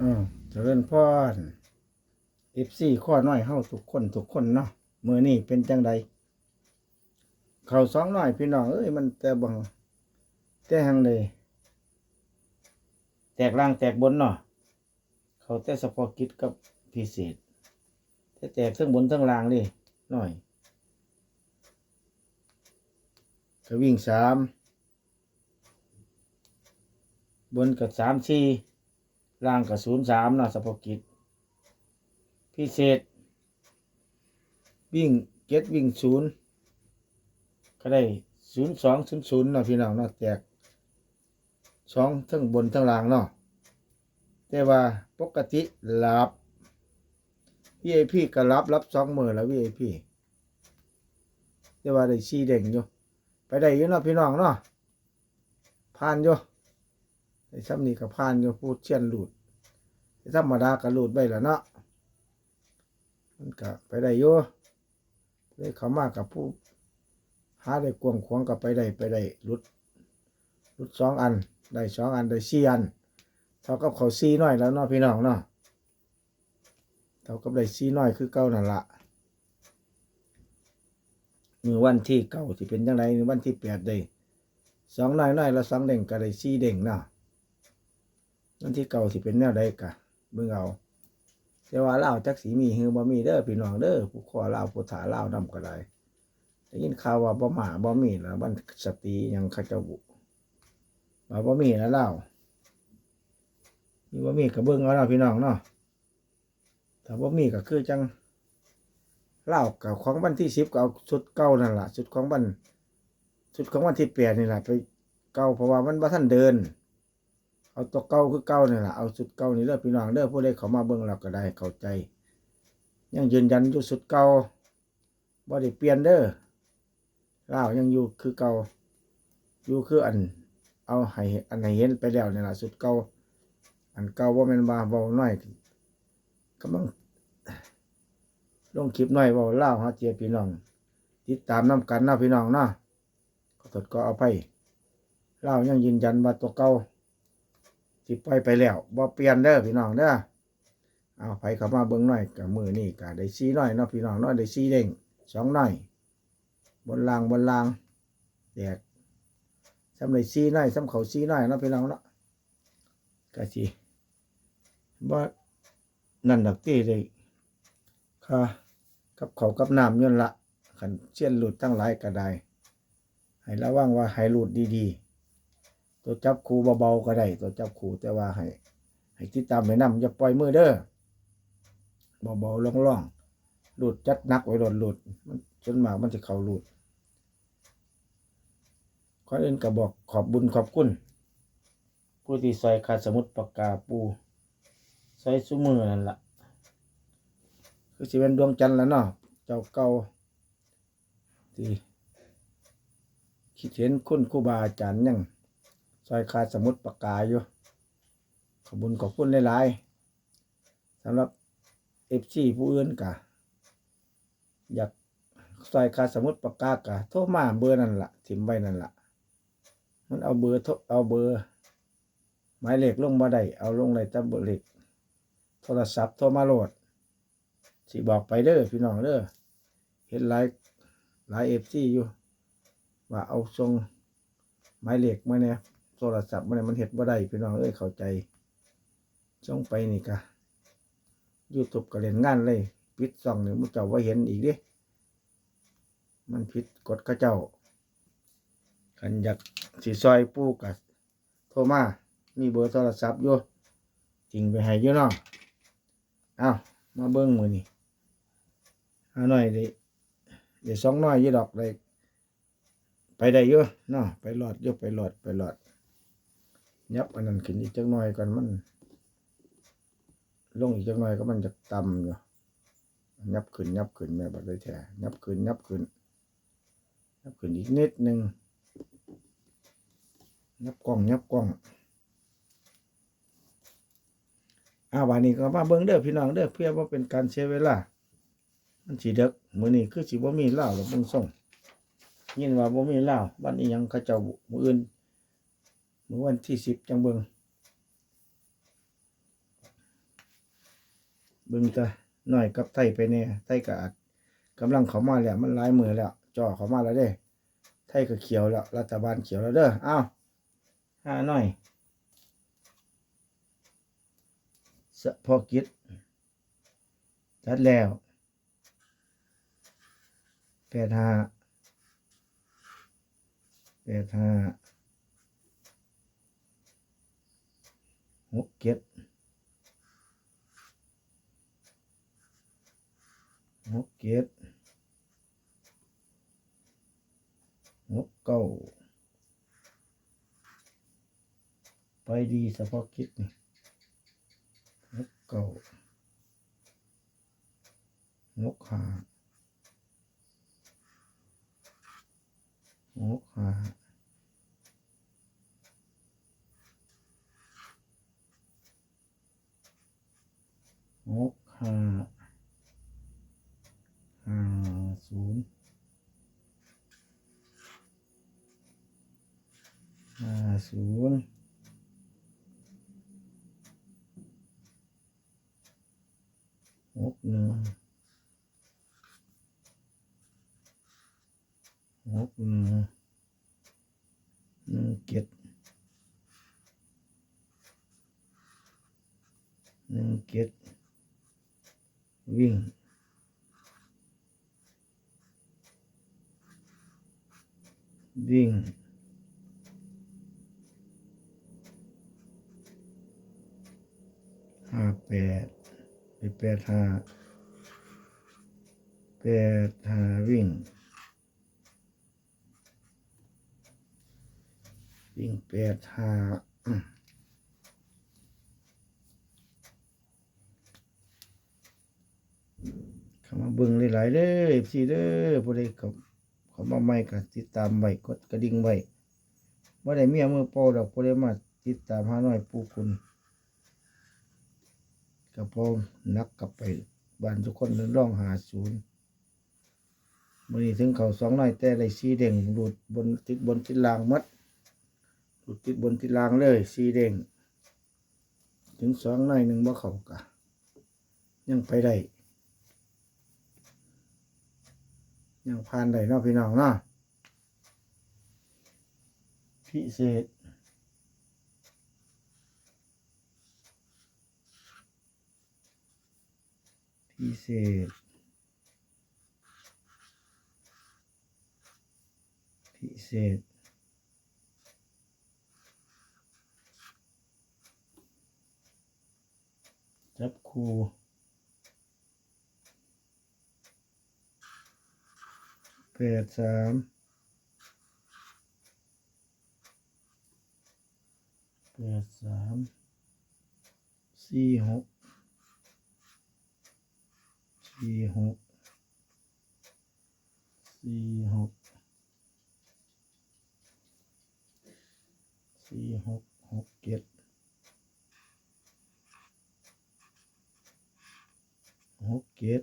อืมเจริญพรเอฟซีข้อน้อยเฮาทุกคนทุกคนเนาะมือนี่เป็นจังใดเขาสองน้อยพี่น้องเอ้ยมันแต่บังแต่หังเลยแตกล่างแตกบนเนาะเขาแต่เฉพกิจกับพิเศษแต่แตกทั้งบนทั้งล่างเลยหน่อยก็วิ่งสามบนกับสามสี่ ล่างกับศูนย์สามนะสปกิจ พิเศษ วิ่งเก็ตวิ่งศูนย์ก็ได้ศูนย์สองศูนย์ศูนย์นะพี่น้องเนาะแตกสองทั้งบนทั้งล่างเนาะแต่ว่าปกติรับ VIP ก็รับรับสองมือแล้ว VIP แต่ว่าได้ชีเด้งอยู่ไปได้อยู่เนาะพี่น้องเนาะผ่านอยู่ไอ้ซ้ำนี่ก็ผ่านอยู่พูดเชียนหลุด ธรรมดาก็หลุดไปแล้วเนาะมันก็ไปได้อยู่เลยเขามากกับผู้หาได้กวงขวงก็ไปได้ไปได้หลุดหลุดสองอัน ได้สองอันได้สี่อันเท่ากับเขาสี่น้อยแล้วเนาะพี่น้องเนาะเท่ากับได้สี่น้อยคือเก้านั่นละมือวันที่เก้าที่เป็นยังไงมือวันที่แปดได้สองน้อยน้อยแล้วสองเด้งก็ได้สี่เด้งเนาะนั่นที่เก่าสิเป็นแนวใดกะ เบิ่งเอาแต่ว่าเล่าจักสีมีฮือบ่มีเด้อพี่น้องเด้อผู้ขอเล่าผู้ถาเล่าวนำก็ได้ได้ยินข่าวว่าบ่มาบ่มีแล้ววันสตียังเขาเจ้าบุว่าบ่มีแล้วเล่ามีบ่มีก็เบิ่งเอาเนาะพี่น้องเนาะถ้าบ่มีก็คือจังเล่ากับของวันที่10ก็เอาชุดเก่านั่นล่ะชุดของวันชุดของวันที่8นี่แหละไปเก่าเพราะว่ามันบ่ทันเดิน เอาตัวเก่าคือเก่านี่แหละเอาสุดเก่านี่เด้อพี่น้องเด้อผู้ใดเขามาเบิ่งเราก็ได้เข้าใจ ยังยืนยันอยู่สุดเก่าบ่ได้เปลี่ยนเด้อล่ายังอยู่คือเก่าอยู่คืออัน เอาให้อันให้เห็นไปแล้วนี่แหละสุดเก่าอันเก่าบ่แม่นว่าเว้าน้อยกำลังลงคลิปน้อยเว้าล่าวหาเจียพี่น้อง ติดตามนํกันนะพี่น้องนะขอโทษก็เอาไปเล่ายังยืนยันว่าตัวเก่า สิปล่อยไปแล้วบ่เปลี่ยนเด้อพี่น้องเด้อเอาไปเข้ามาเบิ่งหน่อยกับมือนี่ก็ได้ซีหน้อยเนาะพี่น้องเนาะได้ซีเด้งสองหน่อย บนรางบนรางแตกสำได้ซีหน้อยสำเขาซีหน้อยเนาะพี่น้องเนาะก็สิบ่นั่นดอกตีเลยค่ะกับเขากับน้ำยนละขันเชี่ยนหลุดตั้งหลายก็ไดให้ระวังว่าให้หลุดดีๆ ตัวจับคูเบาๆก็ได้ ตัวจับคูแต่ว่าให้ให้ติดตามให้นำอย่าปล่อยมือเด้อเบาๆล่องๆหลุดจัดนักไว้หลุดหลุดมันจนมากมันจะเข่าหลุดคนอื่นก็บอกขอบบุญขอบคุณผู้ที่ซอยขาดสมุดปากกาปูซอยสุมือนั่นละคือสิเป็นดวงจันทร์แล้วเนาะเจ้าเก่าที่คิดเห็นคุณครูบาอาจารย์ยัง อยขาสมุดปากกาอยู่ ขอบุญขอบคุณหลายๆสำหรับเอฟซีผู้อื่นกะ อยากซอยขาสมุดปากกากะโทรมาเบอร์นั่นละถิมไว้นั่นละมันเอาเบอร์โทรเอาเบอร์หมายเลขลงมาได้เอาลงในตับเบอร์เลขโทรศัพท์โทรมาโหลดสิบอกไปเด้อพี่น้องเด้อเห็นหลายหลายเอฟซีอยู่ ว่าเอาทรงหมายเลขมาเนี่ย โทรศัพท์มาเนี่ยมันเห็ดบ่ได้พี่น้องเอ้ยเข้าใจส่องไปนี่กะยูทูบก็เล่นงานเลยปิดซ่องเนี่ยมุเจ้าว่าเห็นอีกดิมันผิดกฎข้าเจ้าขันอยากสีซอยปูกะโทรมามีเบอร์โทรศัพท์อยู่จริงไปให้อยู่เนาะเอามาเบิ้งมือนี่หาหน่อยดิเดี๋ยวสองน้อยยี่ดอกเลยไปได้เยอะเนาะไปหลอดเยอะไปหลอดไปหลอด ยับอันนั้นขึ้นอีกจักหน่อยก่อนมัน ลงอีกจักหน่อยก็มันจะต่ำอยู่ยับขึ้นยับขึ้นแม่บัดได้แท้ยับขึ้นยับขึ้นยับขึ้นอีกนิดหนึ่งยับกล้องยับกล้องอ้าววันนี้ก็มาเบิ่งเด้อพี่น้องเด้อเพื่อว่าเป็นการเสียเวลา มันสีเด็กมือนี้คือสิบ่มีเหล้าหรือเบิ่งส่งยินว่าบ่มีเหลาบ้านอีหยังเขาเจ้าบุมื้ออื่น มื้อวันที่สิบจังเบิงเบิงตะน้อยกับไทยไปเนี่ยไทยก็อาจกำลังเขามาแล้วมันลายมือแล้วจ่อเขามาแล้วเด้ ไทยก็เขียวแล้ว รัฐบาลเขียวแล้วเด้ออ้าวห้าหน่อยสะพอกิจจัดแล้วแปดห้าแปดห้า หกเจ็ดหกเจ็ดหกเก้าไปดีเฉพาะกิจนี่หกเก้าหกห้าหกห้า หกห้าห้าศูนย์ห้าศูนย์หกหนึ่งหกหนึ่งหนึ่งเจ็ดหนึ่งเจ็ด วิ่ง วิ่ง ห้าแปดไปแปดห้าแปดห้าวิ่ง วิ่งแปดห้า มาเบิ่งหลายๆเด้อพี่เด้อผู้ใดเขาเขามาใหม่ก็ติดตามไว้กดกระดิ่งไว้บ่ได้เมียมือโปดอกผู้ใดมาติดตามหาหน่อยปูคุณก็พอมนักกลับไปบ้านทุกคนเดินร้องหาศูนย์มื้อนี้ถึงเขาสองน้อยแต่ได้สีเด้งหลุดบนติดบนติดลางมัดหลุดติดบนติดลางเลยสีแดงถึงสองในหนึ่งบ่เขากะยังไปได้ ยังผ่านได้เนาะพี่น้องเนาะพิเศษพิเศษพิเศษจับคู่ ปดสามแปดสามสี่หกสี่หกสี่หกสี่หกหกเจ็ดหกเจ็ด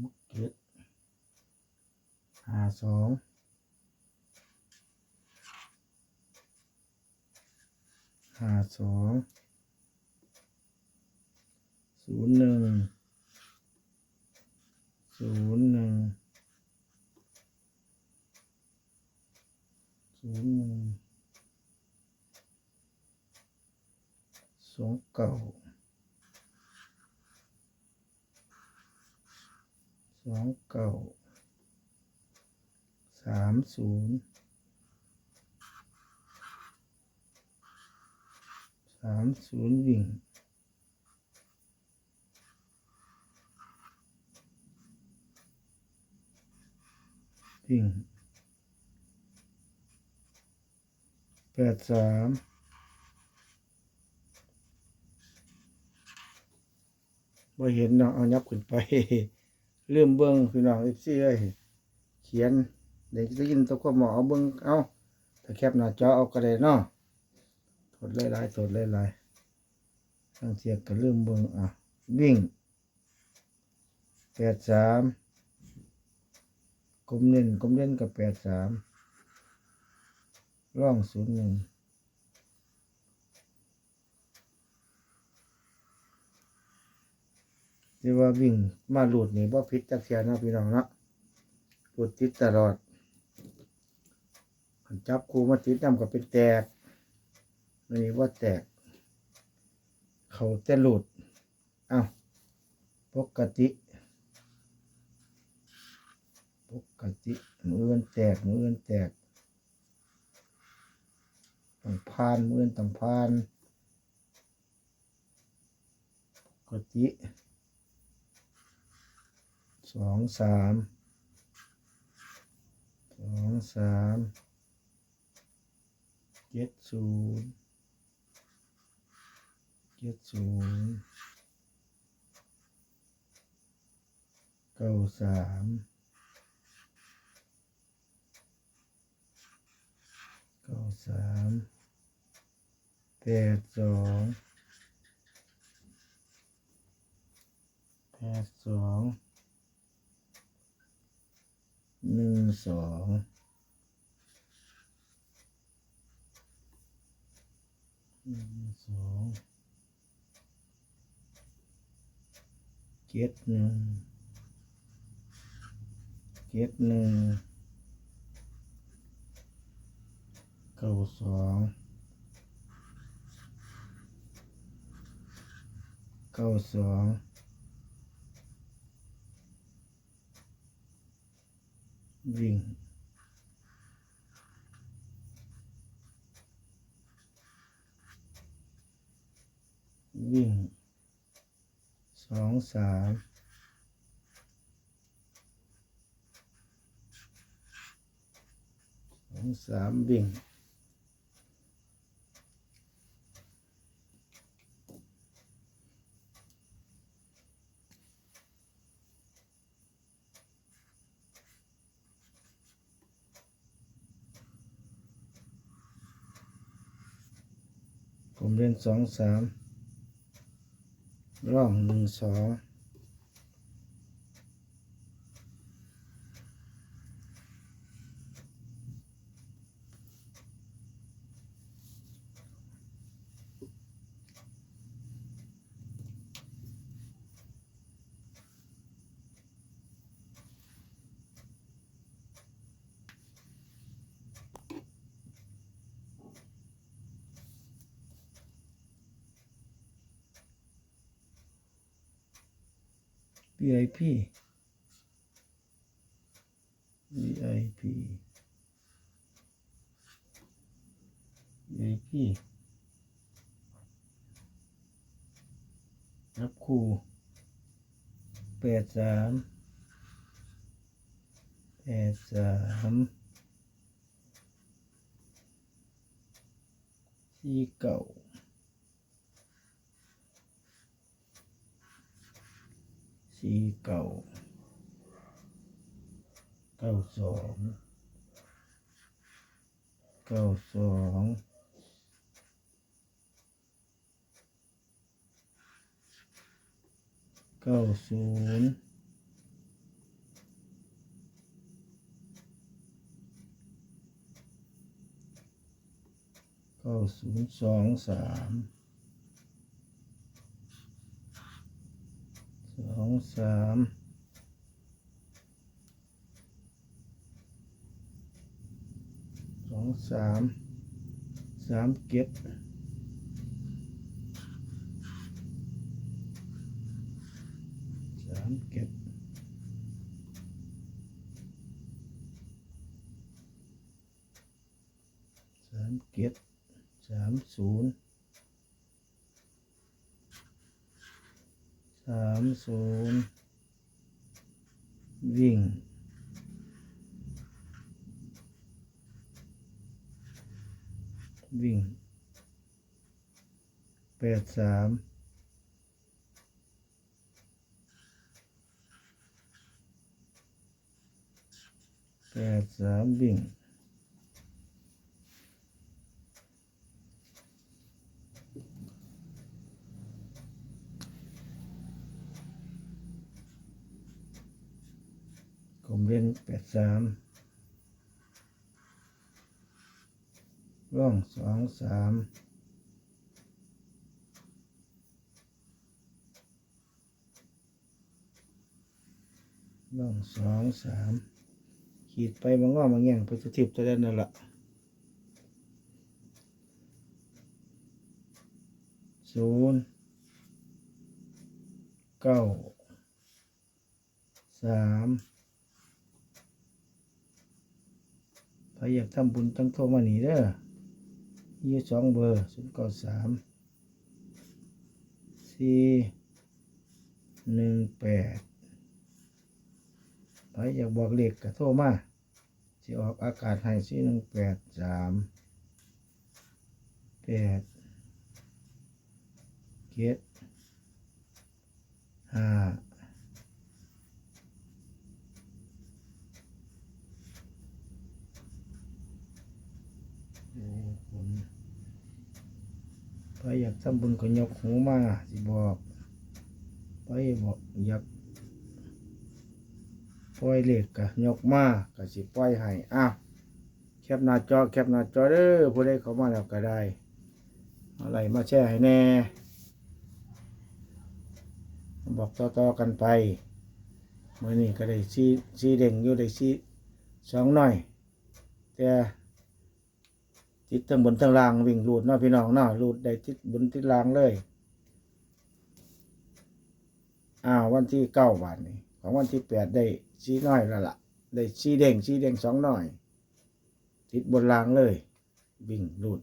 หก เจ็ดห้าสองห้าสองศูนย์หนึ่งศูนย์หนึ่งศูนย์หนึ่งสองเก้า สองเก้าสามศูนย์สามศูนย์วิ่งวิ่งแปดสามบ่เห็นเนาะเอายับขึ้นไป เริ่มเบิ่งพี่น้องเอฟซีเอ้ยเขียนเด็กได้ยินตะควบหมอเอาเบิ่งเอาถ้าแคบหน้าจอเอาก็ได้เนาะถดหลายๆถดหลายๆทั้งเสียงก็เริ่มเบิ่งอะวิ่งแปดสามกลมเน้นกลมเล่นกับแปดสามร่องศูนย์หนึ่ง ที่ว่าวิ่งมาหลุดนี่บ่ผิดจักเทียนาะพี่น้องเนาะหลุดติดตลอดคันจับครูมาติดนำก็เป็นแตกนนี้ว่าแตก เขาแต่หลุดอ้าวปกติปกติมือมันแตกมือมันแตกต้องพานมือมันต้องพานปกติ สองสามสองสามเจ็ดศูนย์เจ็ดศูนย์เก้าสามเก้าสามแปดสองแปดสอง หนึ่งสองหนึ่งสองเจ็ดหนึ่งเจ็ดหนึ่งเก้าสองเก้าสอง วิ่ง วิ่งสองสามสองสามวิ่ง ผมเรียน สองสามร่องหนึ่งสอง VIP VIP VIP รับครูแปดสามแปดสามสี่เก้า สี่เก้าเก้าสองเก้าสองเก้าศูนย์เก้าศูนย์สองสาม องสามสองสามสามเก็ดสามเก็ดสามเก็ดสามศูนย์ สามศูนย์วิ่งวิ่งแปดสามแปดสามวิ่ง เนแปดสามร่องสองสามล่องสองสามขีดไปมันงอมาแง่งไปทุกทิพย์ตัวนั้นนั่นแหละศูนย์เก้าสามใค รอยากทำบุญตั้งโทรมาหนีเด้อยี่สองเบอร์ศูนย์เก้าสามสี่หนึ่งแปดไปอยากบอกเลขก็โทรมาสิออกอากาศให้สี่หนึ่งแปดสามแปดเจ็ดห้าโอ้ผม ไปอยากทำบุญก็ยกหูมาสิบอกไปบอกอยากปล่อยเหล็กกะยกมาก็สิปล่อยให้อ้าวแคปหน้าจอแคปหน้าจอเด้อผู้ใดเข้ามาแล้วก็ได้อะไรมาแชร์ให้แน่ บอกต่อๆกันไปเมื่อนี้ก็ได้ซีซีเด้งอยู่ได้ซีสองหน่อย แต่ ติดทั้งบนทั้งล่างวิ่งรูดเนาะพี่น้องเนาะรูดได้ติดบนติดล่างเลยอ้าววันที่เก้าบาทนี้ของวันที่แปดได้ซีน้อยแล้วล่ะ ได้ซีเด้งซีเด้งสองน้อย ติดบนรางเลย วิ่งรูด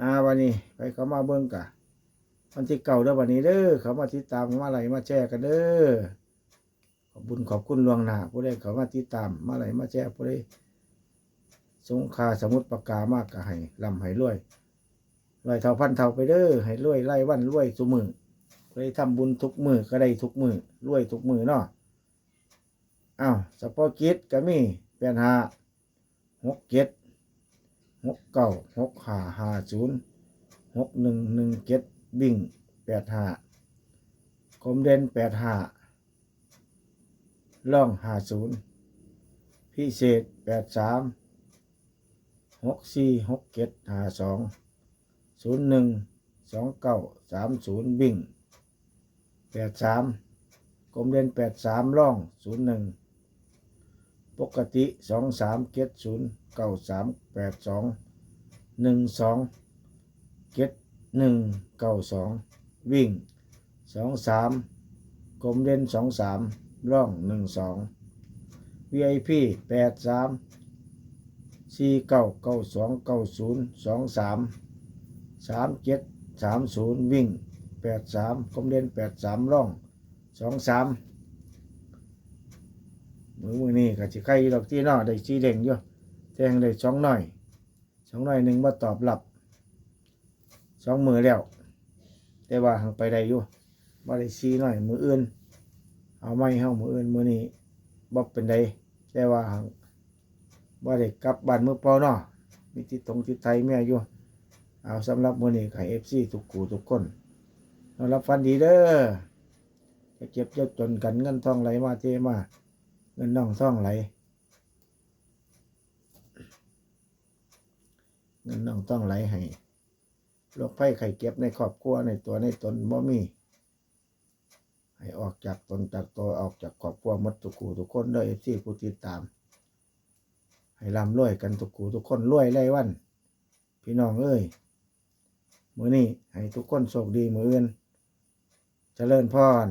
อาวันนี้ไปเขามาเบิ้งกะวันที่เก่าเด้อวันนี้เด้อเขามาติดตามมาอะไรมาแชร์กันเด้อขอบุญขอบคุณลวงหนาผู้ใดเขามาติดตามมาอะไรมาแชร์ผู้ใด สงคาสมุดปากกามากกะให้ลำให้รวยรวยเท่าพันเท่าไปเด้อให้รวยไล่วันรวยสุมือเคยทำบุญทุกมือก็ได้ทุกมือรวยทุกมือเนาะอ้าวสปอร์กิตก็มีแปดห้าหกเจ็ดหกเก้าหกห้าห้าศูนย์หกหนึ่งหนึ่งเจ็ดบิ่งแปดห้ากลมเด่นแปดห้าล่องห้าศูนย์พิเศษแปดสาม หกสี่หกเจ็ดห้าสองศูนย์หนึ่งสองเก้าสามศูนย์บิ่งแปดสามกลมเด่นแปดสามร่องศูนย์หนึ่งปกติสองสามเจ็ดศูนย์เก้าสามแปดสองหนึ่งสองเจ็ดหนึ่งเก้าสองวิ่งสองสามกลมเด่นสองสามร่องหนึ่งสอง VIP แปดสาม สี่เก้าเก้าสองเก้าศูนย์สองสามสามเจ็ดสามศูนย์วิ่งแปดสามกลมเด่นแปดสามร่องสองสามมือมือนี่ก็จะใครดอกที่นอได้ชีเด่งอยู่แทงได้สองหน่อยสองหน่อยหนึ่งมาตอบรับสองมือแล้ว แต่ว่าหังไปได้อยู่มาได้ชีหน่อยมืออื่น เอาไม่เข้ามืออื่นมือนี้บ่เป็นไดแต่ว่าหัง บ่ได้กลับบ้านมือเปล่าเนาะมีที่ตรงที่ไทยแม่อยู่ เอาสำหรับมือนี้ไข่เอฟซีทุกกูทุกคนนอนรับฟันดีเด้อจะเจ็บจะจนกันเงินทองไหลมาเทมา เงินน่องทองไหล เงินน่องต้องไหลให้โรคภัยไข้เก็บในครอบครัวในตัวในตนบ่มี ให้ออกจากตนจากตัวออกจากครอบครัวมดทุกกูทุกคนเด้อเอฟซีผู้ติดตาม ให้ร่ำรวยกันทุกคูทุกคนรวยไร้วัน พี่น้องเอ้ยมือนี้ให้ทุกคนโชคดีมืออื่นเจริญพร